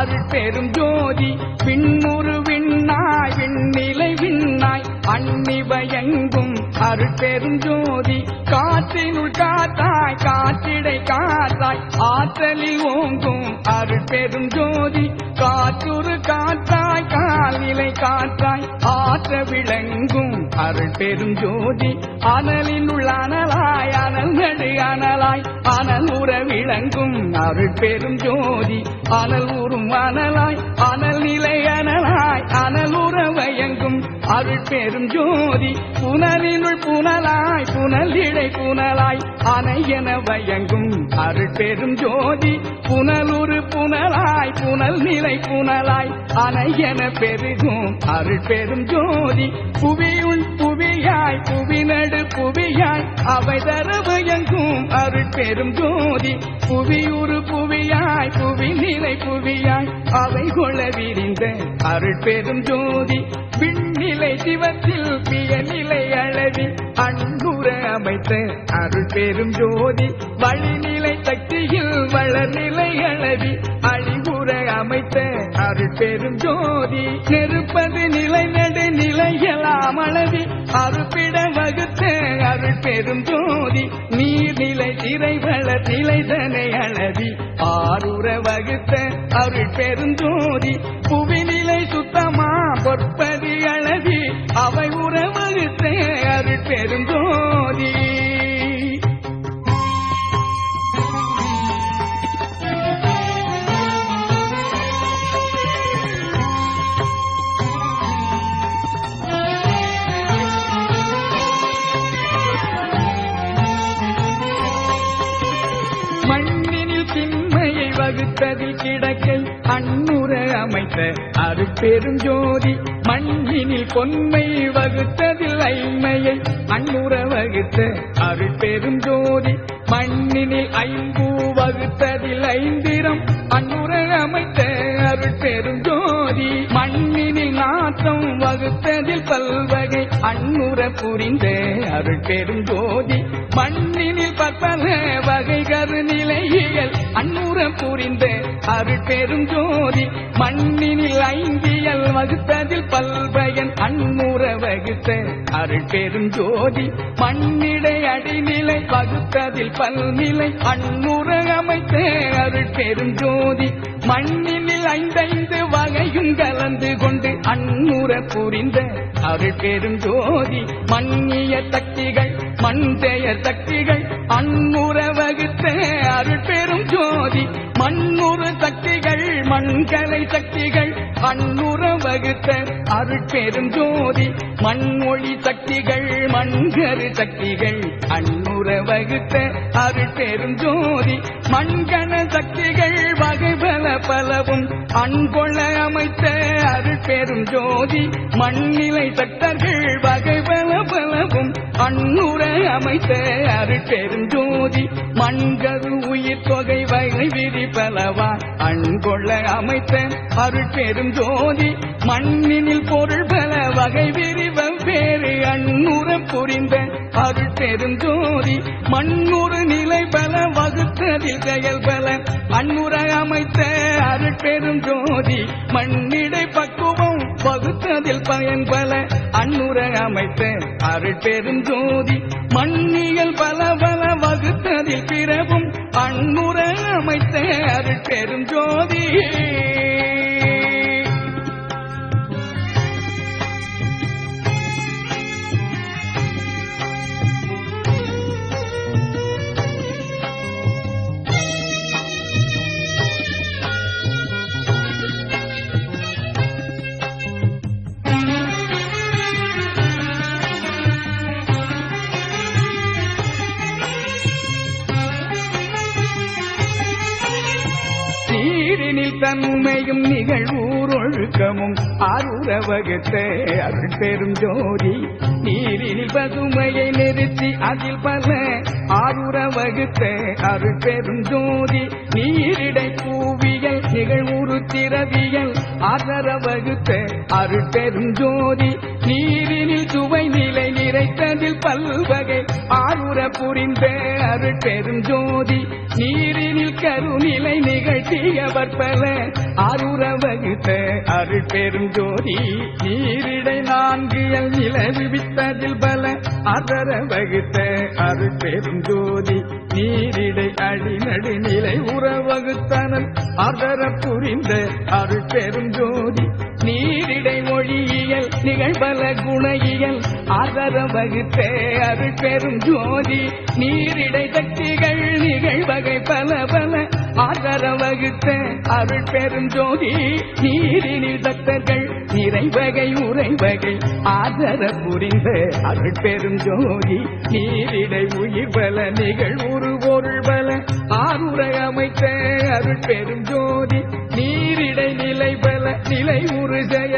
அருள் பெரும் ஜோதி பின்முறு எங்கும் அருட்பெரும் ஜோதி. காற்றினுள் காத்தாய் காற்றிடை காத்தாய். ஆற்றலில் ஓங்கும் அருட்பெரும் ஜோதி. காற்றுரு காத்தாய் காலிலை காத்தாய் ஆற்ற விளங்கும் அருள் பெரும் அனலினுள் அனலாய் அனல் நடு அனலாய். அனல் உற விளங்கும் அருள் பெரும் அனல் உறும் அனலாய் பெரும் ஜோதி புனலினுள் புனலாய் புனல் இடை புனலாய் என வயங்கும் அருள் பெரும் ஜோதி புனலுரு புனலாய் புனல் நிலை புனலாய் அணை என பெருகும் அருள் பெரும் ஜோதி புவியுள் புவியாய் புவி நடு புவியாய் அவை தரவயங்கும் அருள் பெரும் ஜோதி புவியுறு புவியாய் புவி நிலை புவியாய் அவை கொள்ள விரிந்த அருள் பெரும் ஜோதி பின்னிலை சிவத்தில் பியநிலை அழகி அளவி அன்புற அமைத்த அருள் பெரும் ஜோதி. வழிநிலை சக்தியில் வளர்நிலை அழகி அழிவுற அமைத்த அருள் பெரும் ஜோதி. நெருப்பது நிலை நடு நிலையலாம் அளவி அருப்பிட வகுத்த அருள் பெரும் ஜோதி. நீர்நிலை திரை வளர் நிலைதனை அளவி ஆறுற வகுத்த அருள் பெரும் ஜோதி. வகுத்ததில் கிடக்கை அன்னுற அமைத்த அருட்பெரும் ஜோதி. மண்ணினில் பொன்மை வகுத்ததில் ஐமையை அன்னுற வகுத்த அருட்பெரும் ஜோதி. மண்ணினில் ஐம்பூ வகுத்ததில் ஐந்திரம் அன்னுற அமைத்த அருட்பெரும் ஜோதி. மண்ணினில் நாட்டம் வகுத்ததில் பல்வகை அன்னுற புரிந்த அருள் பெருங்கோதி மண்ணினில் பற்பல வகை கருநிலையியல் அன்னுற புரிந்த அருள் பெருஞ்சோதி மண்ணினில் ஐந்தியல் வகுத்ததில் பல்பயன் அன்னுற வகுத்த அருள் பெருஞ்சோதி மண்ணிடை அடிநிலை வகுத்ததில் பல்நிலை அன்னுற அமைத்த அருள் பெருஞ்சோதி மண்ணில் ஐந்தைந்து வகையும் கலந்து கொண்டு அன்னுற புரிந்த அருட்பெரும் ஜோதி மன்னிய சக்திகள் மண் பெயர் சக்திகள் அன்னுற வகுத்த அருள் பெரும் ஜோதி மண்ணுறு சக்திகள் மண்கலை சக்திகள் அன்னுற வகுத்த அருள் பெரும் ஜோதி மண்மொழி சக்திகள் மண்கரு சக்திகள் அன்னுற வகுத்த அருட்பெரும் ஜோதி. மண்கண சக்திகள் வகைபல பலவும் அன்கொள்ள அமைத்த அருட்பெரும் ஜோதி. மண்ணிலை சக்தர்கள் வகைபல பலவும் அன்னுற அமைத்த அருட்பெரும் ஜோதி. மண்கரு உயிர் தொகை வகை விதி பலவா அன்கொள்ள அமைத்த அருட்பெரும் ஜோதி. மண்ணினில் பொருள் பல வகை விரிவம் வேறு அன்னுற புரிந்த அருள் பெருந்தோதி மண்ணுறு நிலை பல வகுத்ததில் செயல் பல. அன்னுற அமைத்த அருள் பெருந்தோதி மண்ணிடை பக்குவம் வகுத்ததில் பயன் பல. அன்னுற அமைத்த அருள் பெருந்தோதி மண்ணியல் பல பல வகுத்ததில் பிறவும் அன்னுற அமைத்த அருள் ஜோதி தன்மையும் நிகழ்வூரொழுக்கமும் ஆரூர வகுத்த அருள் பெரும் ஜோதி நீரில் பசுமையை நிறுத்தி அதில் பல ஆரூர வகுத்த அருள் பெரும் ஜோதி நீரிடை பூவியல் நிகழ்வுறு திரவியல் ஆதர வகுத்த அருள் பெரும் ஜோதி நீரினில் சுவை நிலை நிறைத்ததில் பல்வகை புரிந்த அரு பெரும் ஜோதி. நீரினில் கருநிலை நிகழ்த்தியவர் பல. அருற வகுத்த அருள் பெரும் ஜோதி. நீரிடை நான்கு எல் நிலவித்ததில் பல. அதர வகுத்த அருள் பெரும் ஜோதி. நீரிடை அடிநடு நிலை உற வகுத்தனல் அதர புரிந்த அருள் பெரும் ஜோதி. நீரிடை மொழியியல் நிகழ்பல குணையியல் ஆதர வகுத்தே அருள் பெரும் ஜோதி. நீரிடை சக்திகள் நிகழ்வகை பல பல ஆதர வகுத்த அருள் பெரும் ஜோதி. நீரினில் சக்தர்கள் நிறைவகை உறைவகை ஆதர புரிந்த அருள் பெரும் ஜோதி. நீரிடை உயிர் பல நிகழ்வுரு பொருள் பல ஆறுரை அமைத்த அருள் பெரும் ஜோதி. நீரிடை நிலை பல